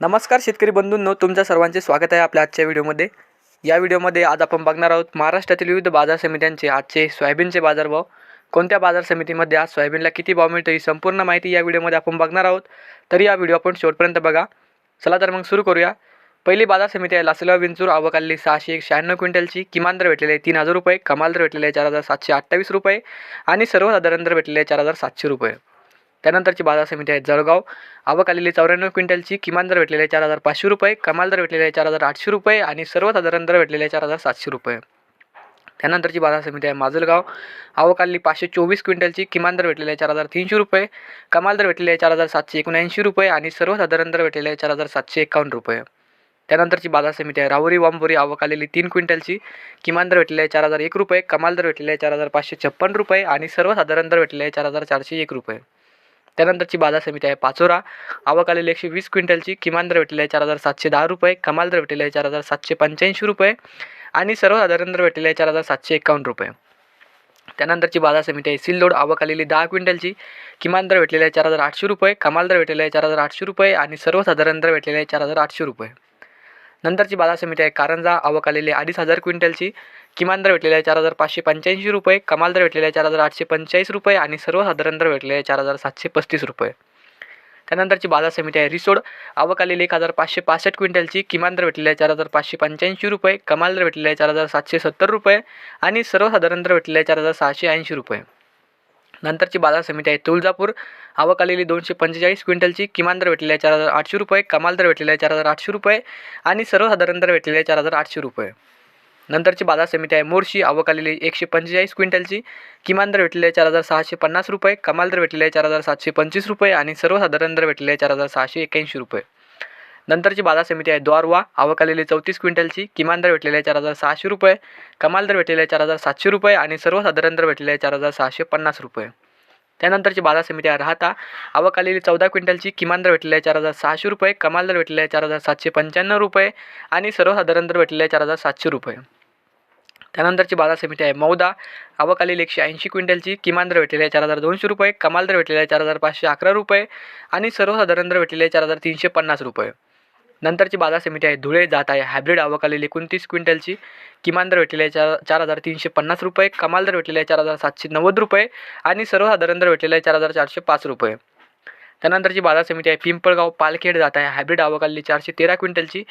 नमस्कार शेतकरी बंधूंनो तुमच्या सर्वांचे स्वागत आहे आपल्या आजच्या व्हिडिओमध्ये. या व्हिडिओमध्ये आज आपण बघणार आहोत महाराष्ट्रातील विविध बाजार समित्यांचे आजचे सोयाबीनचे बाजारभाव. कोणत्या बाजार समितीमध्ये आज सोयाबीनला किती भाव मिळतो ही संपूर्ण माहिती या व्हिडिओमध्ये आपण बघणार आहोत. तरी या व्हिडिओ आपण शेवटपर्यंत बघा. चला तर मग सुरू करूया. पहिली बाजार समिती आहे लासलगाव विंचूर आवकाली सहाशे एक शहाण्णव क्विंटलची. किमान दर भेटलेले आहे तीन हजार रुपये कमाल दर भेटलेले आहे चार हजार सातशे अठ्ठावीस रुपये आणि सर्वसाधारण दर भेटलेले आहे चार हजार सातशे रुपये. त्यानंतरची बाजार समिती आहे जळगाव. आवक आलेली चौऱ्याण्णव क्विंटलची किमान दर भेटलेले आहे चार हजार पाचशे रुपये कमाल दर भेटलेले आहे चार हजार आठशे रुपये आणि सर्वसाधारण दर भेटलेले आहे चार हजार सातशे रुपये. त्यानंतरची बाजार समिती आहे माजलगाव. आवक आलेली पाचशे चोवीस क्विंटलची किमान दर भेटलेले आहे चार हजार तीनशे रुपये कमाल दर भेटलेले आहे चार हजार सातशे एकोणऐंशी रुपये आणि सर्वसाधारण दर भेटलेले आहे चार हजार सातशे एकावन्न रुपये. त्यानंतरची बाजार समिती आहे राहुरी वांबोरी आवक आलेली तीन क्विंटलची किमान दर भेटलेले आहे चार हजार एक रुपये कमाल दर भेटलेले आहे चार हजार पाचशे छप्पन रुपये आणि सर्वसाधारण दर भेटलेले चार हजार चारशे एक रुपये. त्यानंतरची बाजार समिती आहे पाचोरा. आवक आलेली एकशे वीस क्विंटलची. किमान दर भेटलेले आहे चार हजार सातशे दहा रुपये. कमाल दर भेटलेला आहे चार हजार सातशे पंच्याऐंशी रुपये. आणि सर्वसाधारण दर भेटलेला आहे चार हजार सातशे एकावन्न रुपये. त्यानंतरची बाजार समिती आहे सिल्लोड. आवक आलेली दहा क्विंटलची. किमान दर भेटलेला आहे चार हजार आठशे रुपये. कमाल दर भेटलेला आहे चार हजार आठशे रुपये. आणि सर्वसाधारण दर भेटलेले आहे चार हजार आठशे रुपये. नंतरची बाजार समिती आहे कारंजा आवक आलेली अडीच हजार क्विंटलची. किमान दर भेटलेला आहे चार हजार पाचशे पंच्याऐंशी रुपये. कमाल दर भेटलेले आहे चार हजार आठशे पंचेचाळीस रुपये. आणि सर्वसाधारण दर भेटलेला आहे चार हजार सातशे पस्तीस रुपये. त्यानंतरची बाजार समिती आहे. रिसोड आवक आलेली एक हजार पाचशे पासष्ट क्विंटलची. किमान दर भेटलेला आहे चार हजार पाचशे पंच्याऐंशी रुपये. कमाल दर भेटलेला आहे चार हजार सातशे सत्तर रुपये. आणि सर्वसाधारण दर भेटलेला आहे चार हजार सहाशे ऐंशी रुपये. नंतरची बाजार समिती आहे. तुळजापूर आवक आलेली दोनशे पंचेचाळीस क्विंटलची किमान दर भेटलेला आहे चार हजार आठशे रुपये कमाल दर भेटलेला आहे चार हजार आठशे रुपये आणि सर्वसाधारण दर भेटलेला आहे चार हजार आठशे रुपये. नंतरची बाजार समिती आहे. मोर्शी आवक आलेली एकशे पंचेचाळीस क्विंटलची किमान दर भेटलेला आहे चार हजार सहाशे पन्नास रुपये कमाल दर भेटलेला आहे चार हजार सातशे पंचवीस रुपये आणि सर्वसाधारण दर भेटलेला आहे चार हजार सहाशे एक्याऐंशी रुपये. नंतरची बाजार समिती आहे. द्वारवा आवक आलेली चौतीस क्विंटलची. किमान दर भेटलेले आहे चार हजार सहाशे रुपये. कमाल दर भेटलेले आहे चार हजार सातशे रुपये आणि सर्वसाधारण दर भेटलेले आहे चार हजार सहाशे पन्नास रुपये. त्यानंतरची बाजार समिती आहे. राहता. आवक आलेली चौदा क्विंटलची. किमान दर भेटलेले आहे चार हजार सहाशे रुपये. कमाल दर भेटलेले आहे चार हजार सातशे पंच्याण्णव रुपये आणि सर्वसाधारण दर भेटलेले आहे चार हजार सातशे रुपये. त्यानंतरची बाजार समिती आहे. मौदा. आवक आलेली एकशे ऐंशी क्विंटलची. किमान दर भेटलेले आहे चार हजार दोनशे रुपये. कमाल दर भेटलेले आहे चार हजार पाचशे अकरा रुपये आणि सर्वसाधारण दर भेटलेले आहे चार हजार तीनशे पन्नास रुपये. नंतरची बाजार समिती आहे. धुळे जात आहे. हायब्रिड आवक एकोणतीस क्विंटलची. किमान दर भेटलेले आहे चार चार हजार तीनशे पन्नास रुपये. कमाल दर भेटलेले आहे चार हजार सातशे नव्वद रुपये. आणि सर्वसाधारण दर भेटलेले आहे चार हजार चारशे पाच रुपये. त्यानंतरची बाजार समिती आहे. पिंपळगाव पालखेड जात आहे. हायब्रिड आवक चारशे तेरा क्विंटलची.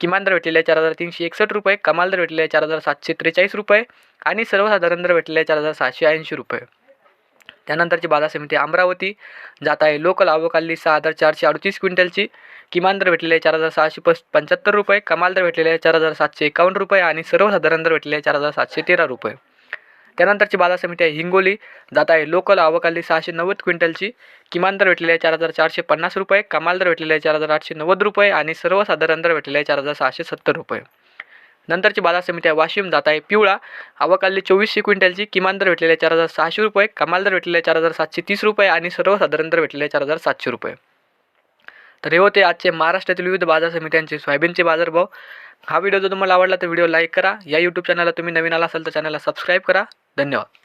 किमान दर भेटलेला आहे चार हजार तीनशे एकसष्ट रुपये. कमाल दर भेटलेला आहे चार हजार सातशे त्रेचाळीस रुपये. आणि सर्वसाधारण दर भेटलेला आहे चार हजार सहाशे ऐंशी रुपये. त्यानंतरची बाजार समिती अमरावती. जात आहे लोकल आवक सहा हजार चारशे अडतीस क्विंटलची. किमान दर भेटलेले आहे चार हजार सहाशे पस पंच्याहत्तर रुपये. कमाल दर भेटलेले आहे चार हजार सातशे एकावन्न रुपये आणि सर्वसाधारण दर भेटलेले आहे चार हजार सातशे तेरा रुपये. त्यानंतरची बाजार समिती आहे हिंगोली. जात आहे लोकल आवकाली सहाशे नव्वद क्विंटलची. किमान दर भेटलेले आहे चार हजार चारशे पन्नास रुपये. कमाल दर भेटलेले आहे चार हजार आठशे नव्वद रुपये आणि सर्वसाधारण दर भेटलेले आहे चार हजार सहाशे सत्तर रुपये. नंतरची बाजार समिती आहे वाशिम जात आहे पिवळा. आवक चोवीसशे क्विंटलची किमान दर भेटलेले चार हजार सहाशे रुपये कमाल दर भेटलेले चार हजार सातशे तीस रुपये आणि सर्वसाधारण दर भेटलेले चार हजार सातशे रुपये. तर हे होते आजचे महाराष्ट्रातील विविध बाजार समित्यांचे सोयाबीनचे बाजारभाव. हा व्हिडिओ जर तुम्हाला आवडला तर व्हिडिओ लाईक करा. या यूट्यूब चॅनलला तुम्ही नवीन आला असाल तर चॅनलला सबस्क्राईब करा. धन्यवाद.